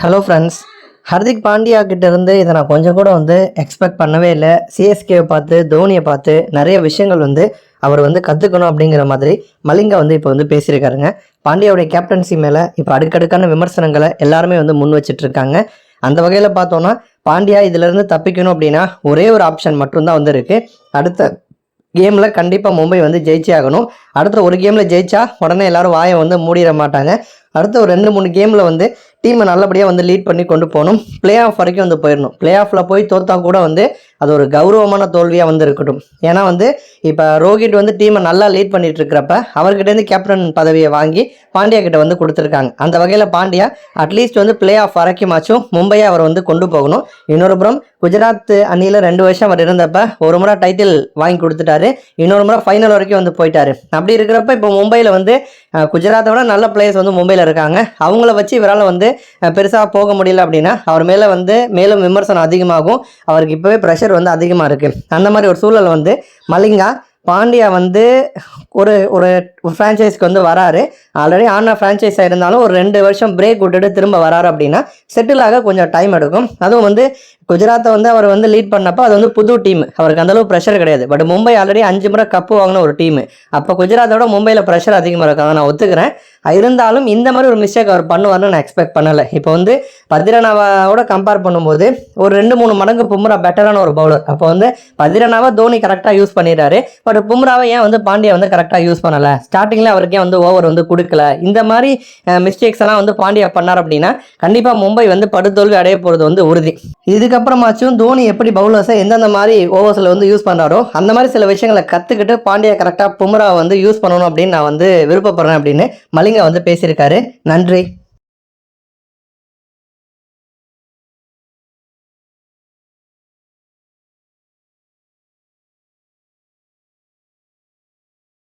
Hello friends Hardik Pandya கிட்டேருந்து இதை நான் கொஞ்சம் கூட வந்து எக்ஸ்பெக்ட் பண்ணவே இல்லை. சிஎஸ்கேவை பார்த்து தோனியை பார்த்து நிறைய விஷயங்கள் வந்து அவர் வந்து கற்றுக்கணும் அப்படிங்கிற மாதிரி மலிங்கா வந்து இப்போ வந்து பேசியிருக்காருங்க. பாண்டியாவுடைய கேப்டன்சி மேலே இப்போ அடுக்கடுக்கான விமர்சனங்களை எல்லாருமே வந்து முன் வச்சிட்டு இருக்காங்க அந்த வகையில் பார்த்தோன்னா பாண்டியா இதிலேருந்து தப்பிக்கணும் அப்படின்னா ஒரே ஒரு ஆப்ஷன் மட்டும்தான் வந்து இருக்குது அடுத்த கேமில் கண்டிப்பாக மும்பை வந்து ஜெயிச்சே ஆகணும். அடுத்த ஒரு கேமில் ஜெயிச்சா உடனே எல்லாரும் வாயை வந்து மூடிட மாட்டாங்க. அடுத்த ஒரு ரெண்டு மூணு கேமில் வந்து டீமை நல்லபடியாக வந்து லீட் பண்ணி கொண்டு போகணும். ப்ளே ஆஃப் வரைக்கும் வந்து போயிடணும். ப்ளே ஆஃபில் போய் தோற்றா கூட வந்து அது ஒரு கௌரவமான தோல்வியாக வந்து இருக்கட்டும். ஏன்னா வந்து இப்போ ரோஹித் வந்து டீமை நல்லா லீட் பண்ணிட்டு இருக்கிறப்ப அவர்கிட்டேருந்து கேப்டன் பதவியை வாங்கி பாண்டியா கிட்ட வந்து கொடுத்துருக்காங்க. அந்த வகையில் பாண்டியா அட்லீஸ்ட் வந்து ப்ளே ஆஃப் வரைக்குமாச்சும் மும்பையை அவர் வந்து கொண்டு போகணும். இன்னொரு புறம் குஜராத் அணியில் ரெண்டு வருஷம் அவர் இருந்தப்ப ஒரு முறை டைட்டில் வாங்கி கொடுத்துட்டாரு. இன்னொரு முறை ஃபைனல் வரைக்கும் வந்து போயிட்டாரு. அப்படி இருக்கிறப்ப இப்போ மும்பையில் வந்து குஜராத்தோட நல்ல பிளேயர்ஸ் வந்து மும்பையில் இருக்காங்க. அவங்கள வச்சு இவரால் வந்து பெருசாக போக முடியல அப்படின்னா அவர் மேலே வந்து மேலும் விமர்சனம் அதிகமாகும். அவருக்கு இப்போவே ப்ரெஷர் வந்து அதிகமாக இருக்குது அந்த மாதிரி ஒரு சூழல் வந்து மலிங்கா பாண்டியா வந்து ஒரு ஒரு ஃப்ரான்ச்சைஸ்க்கு வந்து வராரு. ஆல்ரெடி ஆன ஃப்ரான்ச்சைஸாக இருந்தாலும் ஒரு ரெண்டு வருஷம் பிரேக் விட்டுட்டு திரும்ப வராரு அப்படின்னா செட்டில் ஆக கொஞ்சம் டைம் எடுக்கும். அதுவும் வந்து குஜராத்தை வந்து அவர் வந்து லீட் பண்ணப்போ அது வந்து புது டீம் அவருக்கு அந்தளவு ப்ரெஷர் கிடையாது. பட் மும்பை ஆல்ரெடி அஞ்சு முறை கப்பு வாங்கின ஒரு டீம் அப்போ குஜராத்தோட மும்பையில் ப்ரெஷர் அதிகமாக இருக்கும். அதை நான் ஒத்துக்கிறேன். இருந்தாலும் இந்த மாதிரி ஒரு மிஸ்டேக் அவர் பண்ணுவார்னு நான் எக்ஸ்பெக்ட் பண்ணலை. இப்போ வந்து பத்ரனாவோட கம்பேர் பண்ணும்போது ஒரு ரெண்டு மூணு மடங்கு பும்ரா பெட்டரான ஒரு பவுலர் அப்போ வந்து பதிரனாவை தோனி கரெக்டாக யூஸ் பண்ணிடுறாரு. பட் பும்ராவை ஏன் வந்து பாண்டியா வந்து கரெக்டாக யூஸ் பண்ணலை? ஸ்டார்டிங்கில் அவருக்கே வந்து ஓவர் வந்து கொடுக்கல. இந்த மாதிரி மிஸ்டேக்ஸ் எல்லாம் வந்து பாண்டியா பண்ணார் அப்படின்னா கண்டிப்பாக மும்பை வந்து படுதோல்வி அடைய போகிறது வந்து உறுதி. இதுக்கு அதுக்கப்புறமாச்சும் தோனி எப்படி பவுலர்ஸை எந்தெந்த மாதிரி ஓவர்ஸில் வந்து யூஸ் பண்ணுறாரோ அந்த மாதிரி சில விஷயங்களை கற்றுக்கிட்டு பாண்டியா கரெக்டாக பும்ரா வந்து யூஸ் பண்ணணும் அப்படின்னு நான் வந்து விருப்பப்படுறேன் அப்படின்னு மலிங்கா வந்து பேசியிருக்காரு. நன்றி.